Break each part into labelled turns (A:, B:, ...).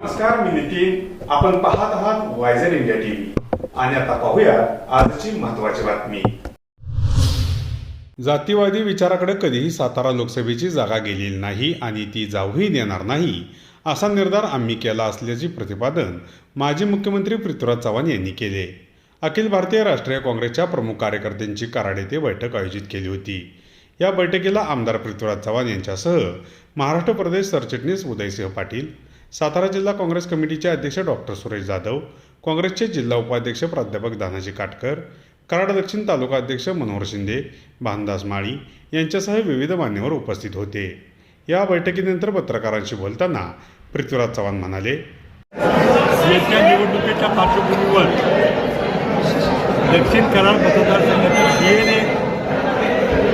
A: नमस्कार मी नितीन. आपण पाहत आहात वायझर इंडिया टीव्ही आणि आता पाहूया आजची महत्वाची बातमी. जातीवादी विचाराकडे कधीही सातारा लोकसभेची जागा गेलेली नाही आणि ती जाऊही देणार नाही असा निर्धार आम्ही केला असल्याचे प्रतिपादन माजी मुख्यमंत्री पृथ्वीराज चव्हाण यांनी केले. अखिल भारतीय राष्ट्रीय काँग्रेसच्या प्रमुख कार्यकर्त्यांची कराड येथे बैठक आयोजित केली होती. या बैठकीला आमदार पृथ्वीराज चव्हाण यांच्यासह महाराष्ट्र प्रदेश सरचिटणीस उदयसिंह पाटील सातारा जिल्हा काँग्रेस कमिटीचे अध्यक्ष डॉक्टर सुरेश जाधव काँग्रेसचे जिल्हा उपाध्यक्ष प्राध्यापक दानाजी काटकर कराड दक्षिण तालुका अध्यक्ष मनोहर शिंदे भानदास माळी यांच्यासह विविध मान्यवर उपस्थित होते. या बैठकीनंतर पत्रकारांशी बोलताना पृथ्वीराज चव्हाण म्हणाले
B: येत्या निवडणुकीच्या पार्श्वभूमीवर दक्षिण कराड मतदारसंघातील डी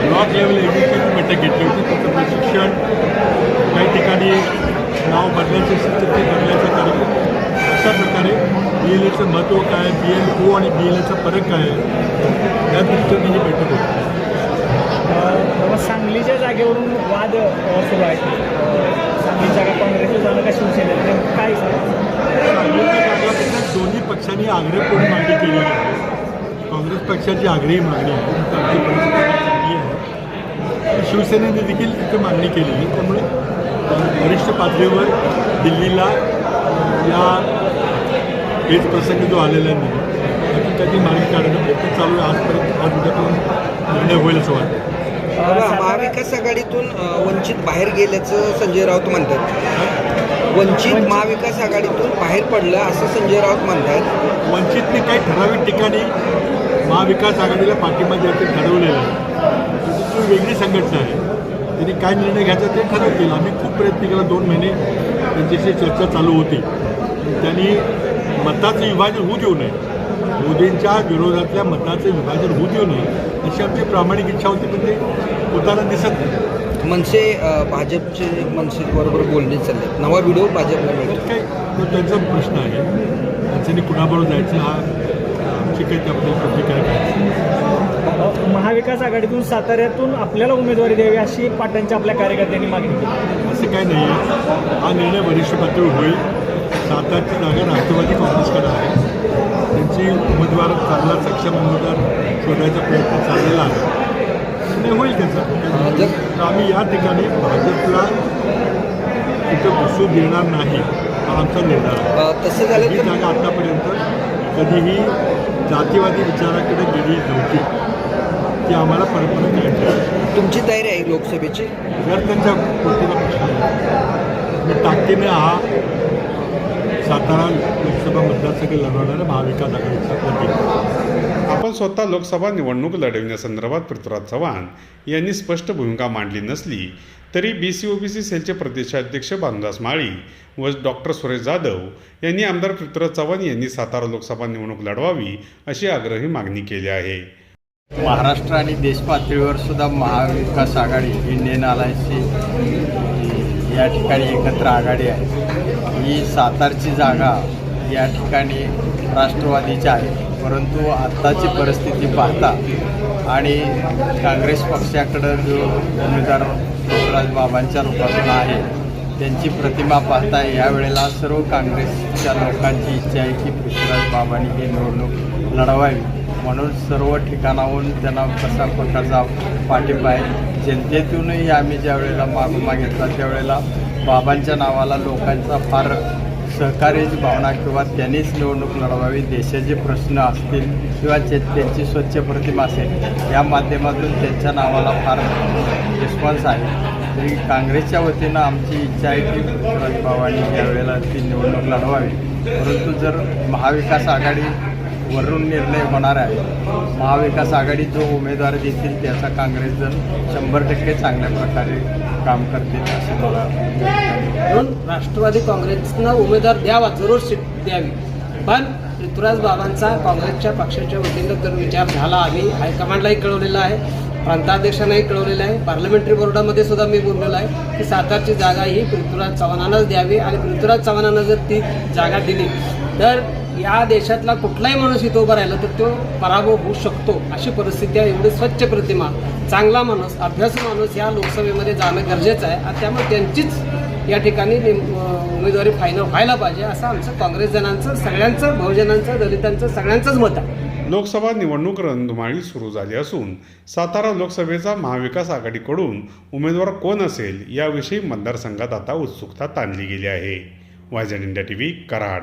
B: ब्लॉक लेवल एज्युकेशन बैठक घेतली होती. त्याचं प्रशिक्षण काही ठिकाणी नाव बदलायचे असेल तर ते बदलायचं कार्यक्रम अशा प्रकारे बी एल एचं महत्त्व काय बी एल ओ आणि बी एल एचा फरक काय आहे या दृष्टीने ही बैठक होती
C: सांगलीच्या जागेवरून वाद सुरू आहे अ, सांगली जागा काँग्रेसला जाणं का शिवसेनेला नेमकं काय सांगा
B: सांगलीच्या दोन्ही पक्षांनी आग्रहपूर्ण मागणी केलेली आहे. काँग्रेस पक्षाची आग्रही मागणी आहे. परिस्थिती चांगली आहे. शिवसेनेने देखील तिथे मागणी केलेली आहे. त्यामुळे वरिष्ठ पातळीवर दिल्लीला या हेच प्रसंग जो आलेला नाही त्यांनी मार्ग काढणं प्रयत्न चालू आहे. आजपर्यंत आज उद्यापर्यंत निर्णय होईल असं वाटतं.
D: महाविकास आघाडीतून वंचित बाहेर गेल्याचं संजय राऊत म्हणतात. वंचित महाविकास आघाडीतून बाहेर पडलं असं संजय राऊत म्हणतात.
B: वंचितने काही ठराविक ठिकाणी महाविकास आघाडीला पाठिंबा द्यायचं ठरवलेलं आहे. त्याची ती वेगळी संघटना आहे. त्यांनी काय निर्णय घ्यायचा ते ठरवतील आम्ही खूप प्रयत्न केला. दोन महिने त्यांच्याशी चर्चा चालू होती. त्यांनी मताचं विभाजन होऊ देऊ नये. मोदींच्या विरोधातल्या मताचं विभाजन होऊ देऊ नये अशी आमची प्रामाणिक इच्छा होती पण ते होताना दिसत नाही.
D: मनसे भाजपचे मनसे बरोबर बोलणे चालले. नवा व्हिडिओ भाजपला मिळतो.
B: काय तो त्यांचा प्रश्न आहे. त्यांनी कुणाबरोबर जायचं हा आमची काही त्याबद्दल प्रतिक्रिया काय
C: महाविकास आघाडीतून साताऱ्यातून आपल्याला उमेदवारी द्यावी अशी पाटणच्या आपल्या कार्यकर्त्यांनी मागणी केली.
B: असं काय नाही. आहे हा निर्णय वरिष्ठ पातळीवर होईल. सातारची जागा राष्ट्रवादी काँग्रेसकडे आहे. त्यांची उमेदवार चांगला सक्षम उमेदवार शोधायचा प्रयत्न चाललेला आहे. निर्णय होईल त्याचा. तर आम्ही या ठिकाणी भाजपला तिथं बसू देणार नाही हा आमचा निर्धार आहे.
D: अ, तसं झालं
B: ही
D: तर
B: जागा आतापर्यंत कधीही जातीवादी विचाराकडे गेली नव्हती. ती आम्हाला परंपरा करायची आहे.
D: तुमची तयारी आहे लोकसभेची?
B: जर त्यांच्या कृतीला प्रश्न आहे मी ताकदीने हा सातारा लोकसभा मतदारसंघ लढवणारा महाविकास आघाडीचा प्रतीक.
A: आपण स्वतः लोकसभा निवडणूक लढविण्यासंदर्भात पृथ्वीराज चव्हाण यांनी स्पष्ट भूमिका मांडली नसली तरी बी सी ओबीसी सेलचे प्रदेशाध्यक्ष भानुदास माळी व डॉक्टर सुरेश जाधव यांनी आमदार पृथ्वीराज चव्हाण यांनी सातारा लोकसभा निवडणूक लढवावी अशी आग्रही मागणी केली आहे.
E: महाराष्ट्र आणि देशपातळीवर सुद्धा महाविकास आघाडी इंडियन अलायन्सची या ठिकाणी एकत्र आघाडी आहे. ही सातारची जागा या ठिकाणी राष्ट्रवादीची आहे. परंतु आत्ताची परिस्थिती पाहता आणि काँग्रेस पक्षाकडं जो उमेदवार पृथ्वीराज बाबांच्या रूपातून आहे त्यांची प्रतिमा पाहता यावेळेला सर्व काँग्रेसच्या लोकांची इच्छा आहे की पृथ्वीराज बाबांनी ही निवडणूक लढवावी. म्हणून सर्व ठिकाणाहून त्यांना कशा प्रकारचा पाठिंबा आहे जनतेतूनही आम्ही ज्या वेळेला मागोमा घेतला त्यावेळेला बाबांच्या नावाला लोकांचा फार सहकार्याची भावना किंवा त्यांनीच निवडणूक लढवावी देशाचे प्रश्न असतील किंवा जे त्यांची स्वच्छ प्रतिमा असेल या माध्यमातून त्यांच्या नावाला फार रिस्पॉन्स आहे. तरी काँग्रेसच्या वतीनं आमची इच्छा आहे की पृथ्वीराज बाबांनी यावेळेला ती निवडणूक लढवावी. परंतु जर महाविकास आघाडी वरून निर्णय होणार आहे. महाविकास आघाडी जो उमेदवार देतील त्याचा काँग्रेस जर शंभर टक्के चांगल्या प्रकारे काम करतील असं मला
F: म्हणून राष्ट्रवादी काँग्रेसनं उमेदवार द्यावा जरूर सीट द्यावी. पण ऋतुराज बाबांचा काँग्रेसच्या पक्षाच्या वतीनं तर विचार झाला. आम्ही हायकमांडलाही कळवलेला आहे प्रांताध्यक्षांनाही कळवलेलं आहे पार्लमेंटरी बोर्डामध्ये सुद्धा मी बोललेलो आहे की सातारची जागा ही पृथ्वीराज चव्हाणांनाच द्यावी आणि पृथ्वीराज चव्हाणांना जर ती जागा दिली तर या देशातला कुठलाही माणूस इथं उभा राहिला तर तो पराभव होऊ शकतो अशी परिस्थिती आहे. एवढी स्वच्छ प्रतिमा चांगला माणूस अभ्यासू माणूस या लोकसभेमध्ये जाणं गरजेचं आहे. आणि त्यामुळे त्यांचीच या ठिकाणी उमेदवारी फायनल व्हायला पाहिजे असं आमचं काँग्रेस जणांचं सगळ्यांचं बहुजनांचं दलितांचं सगळ्यांचंच मत आहे.
A: लोकसभा निवडणूक रणधुमाळी सुरू झाली असून सातारा लोकसभेचा महाविकास आघाडीकडून उमेदवार कोण असेल याविषयी मतदारसंघात आता उत्सुकता ताणली गेली आहे. Y Z India T V Karad.